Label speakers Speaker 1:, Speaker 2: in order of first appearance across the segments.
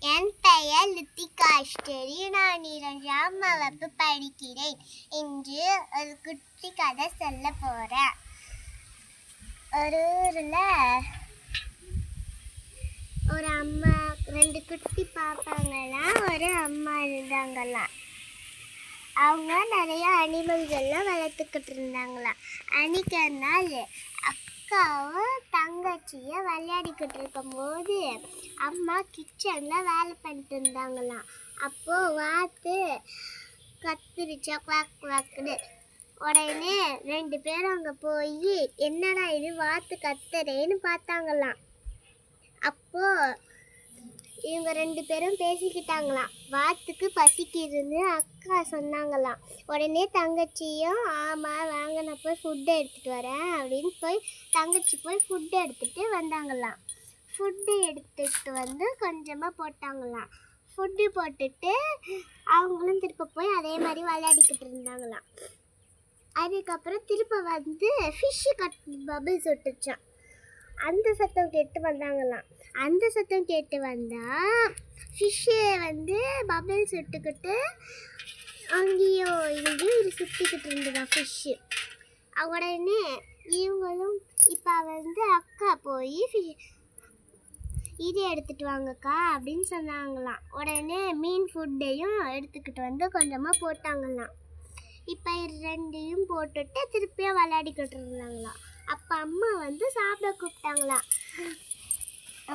Speaker 1: என் பெயர் லித்திகா அஷ்டரி. நான் இரண்டாம் வகுப்பு படிக்கிறேன் இன்று ஒரு குட்டி கதை சொல்ல போகிறேன் ஒரு ஊரில் ஒரு அம்மா ரெண்டு குட்டி பாப்பாங்களாம் ஒரு அம்மா இருந்தாங்களாம். அவங்க நிறைய அனிமல்கள்லாம் வளர்த்துக்கிட்டு இருந்தாங்களாம். அன்னைக்கு நாள் அக்காவும் தங்கச்சியும் விளையாடிக்கிட்டு இருக்கும்போது அம்மா கிச்சனில் வேலை பண்ணிட்டு இருந்தாங்களாம். அப்போது வாத்து கத்திரிச்சா குவாக் குவாக்குன்னு. உடனே ரெண்டு பேரும் அங்கே போய் என்னடா இது? வாத்து கத்துறேன்னு பார்த்தாங்களாம். அப்போ இவங்க ரெண்டு பேரும் பேசிக்கிட்டாங்களாம். வாத்துக்கு பசிக்குதுன்னு அக்கா சொன்னாங்களாம். உடனே தங்கச்சியும் ஆமாம் வாங்க நான் போய் ஃபுட்டு எடுத்துகிட்டு வரேன் அப்படின்னு போய் தங்கச்சி போய் ஃபுட்டு எடுத்துகிட்டு வந்தாங்களாம். ஃபுட்டு எடுத்துகிட்டு வந்து கொஞ்சமாக போட்டாங்களாம். ஃபுட்டு போட்டுட்டு அவங்களும் திருப்ப போய் அதே மாதிரி விளையாடிக்கிட்டு இருந்தாங்களாம். அதுக்கப்புறம் திருப்ப வந்து ஃபிஷ்ஷு கட் பபிள்ஸ் விட்டுச்சான் அந்த சத்தம் கேட்டு வந்தாங்களாம். அந்த சத்தம் கேட்டு வந்தா ஃபிஷ்ஷு வந்து பபிள்ஸ் விட்டுக்கிட்டு அங்கேயும் இங்கேயும் இது சுற்றிக்கிட்டு இருந்ததான் ஃபிஷ்ஷு உடனே இவங்களும் இப்போ வந்து அக்கா போய் ஃபிஷ் இது எடுத்துகிட்டு வாங்கக்கா அப்படின்னு சொன்னாங்களாம். உடனே மீன் ஃபுட்டையும் எடுத்துக்கிட்டு வந்து கொஞ்சமாக போட்டாங்களாம். இப்போ ரெண்டையும் போட்டுட்டு திருப்பியும் விளையாடிக்கிட்டு இருந்தாங்களாம். அப்போ அம்மா வந்து சாப்பிட கூப்பிட்டாங்களாம்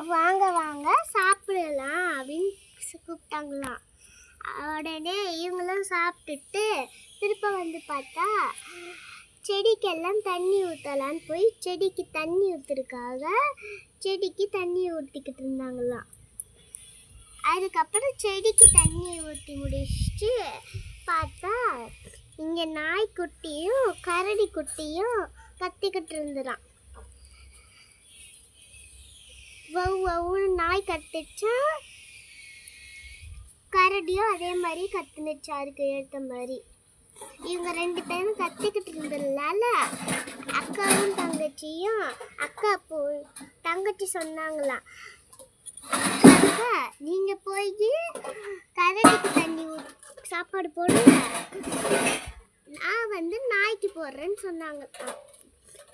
Speaker 1: வாங்க வாங்க சாப்பிடலாம் அப்படின்னு கூப்பிட்டாங்களாம் உடனே இவங்களும் சாப்பிட்டுட்டு திருப்ப வந்து பார்த்தா செடிக்கெல்லாம் தண்ணி ஊற்றலான்னு போய் செடிக்கு தண்ணி ஊற்றுறதுக்காக செடிக்கு தண்ணி ஊற்றிக்கிட்டு இருந்தாங்களாம் அதுக்கப்புறம் செடிக்கு தண்ணி ஊற்றி முடிச்சுட்டு பார்த்தா இங்கே நாய்க்குட்டியும் கரடி குட்டியும் கத்திக்கிட்டு இருந்துதான் வவ் நாய் கத்துச்சா? கரடியும் அதே மாதிரி கத்துனுச்சு அதுக்கு ஏற்ற மாதிரி. இவங்க ரெண்டு பேரும் கத்திக்கிட்டு இருந்ததுனால அக்காவும் தங்கச்சியும் அக்கா போ தங்கச்சி சொன்னாங்களாம். அக்கா நீங்க போய் கரடிக்கு தண்ணி சாப்பாடு போடுங்க. நான் வந்து நாய்க்கு போடுறேன்னு சொன்னாங்க.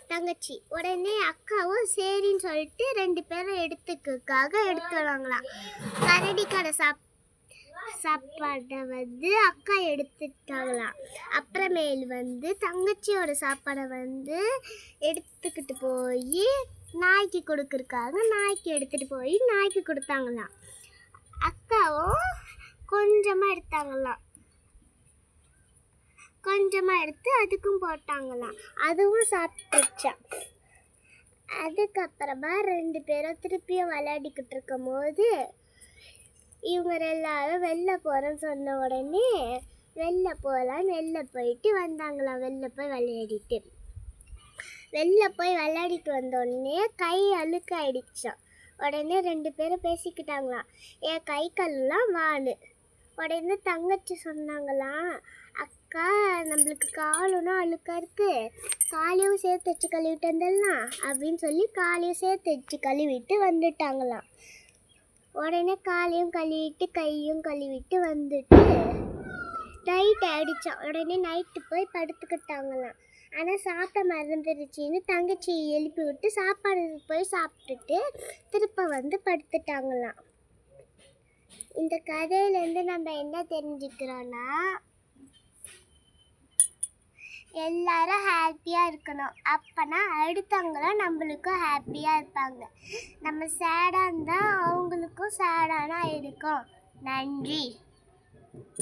Speaker 1: தங்கச்சி உடனே அக்காவும் சரின்னு சொல்லிட்டு ரெண்டு பேரும் எடுத்துக்காக எடுத்து வராங்களாம் கரடி கடை சாப் சாப்பாடை வந்து அக்கா எடுத்துட்டாங்களாம் அப்புறமேல் வந்து தங்கச்சியோட சாப்பாடை வந்து எடுத்துக்கிட்டு போய் நாய்க்கு கொடுக்குறக்காக நாய்க்கு எடுத்துகிட்டு போய் நாய்க்கு கொடுத்தாங்களாம். அக்காவும் கொஞ்சமாக எடுத்தாங்களாம். கொஞ்சமாக எடுத்து அதுக்கும் போட்டாங்களாம். அதுவும் சாப்பிட்டுச்சான் அதுக்கப்புறமா ரெண்டு பேரும் திருப்பியும் விளையாடிக்கிட்டு இருக்கும் போது இவங்க எல்லாரும் வெளில போகிறேன்னு சொன்ன உடனே வெளில போகலாம் வெளில போயிட்டு வந்தாங்களாம் வெளில போய் விளையாடிட்டு. வெளில போய் விளையாடிட்டு வந்த உடனே கை அழுக்காயிடுச்சான் உடனே ரெண்டு பேரும் பேசிக்கிட்டாங்களாம். என் கை கல்லாம் வானு. உடனே தங்கச்சி சொன்னாங்களாம் அக்கா நம்மளுக்கு காலும்னா அழுக்கா இருக்கு. காலையும் சேர்த்து வச்சு கழுவிட்டு வந்துடலாம் அப்படின்னு சொல்லி காலையும் சேர்த்து வச்சு கழுவிட்டு வந்துட்டாங்களாம். உடனே காலையும் கழுவிட்டு கையும் கழுவிட்டு வந்துட்டு நைட் அடித்தான் உடனே நைட்டு போய் படுத்துக்கிட்டாங்களாம். ஆனால் சாப்பிட மறந்துருச்சின்னு தங்கச்சி எழுப்பி விட்டு சாப்பாடு போய் சாப்பிட்டுட்டு திருப்ப வந்து படுத்துட்டாங்களாம். இந்த கதையிலேருந்து நம்ம என்ன தெரிஞ்சுக்கிறோன்னா எல்லாரும் ஹாப்பியாக இருக்கணும். அப்போனா அடுத்தவங்களும் நம்மளுக்கும் ஹாப்பியாக இருப்பாங்க. நம்ம சேடாக இருந்தால் அவங்களுக்கும் சேடானா இருக்கும். நன்றி.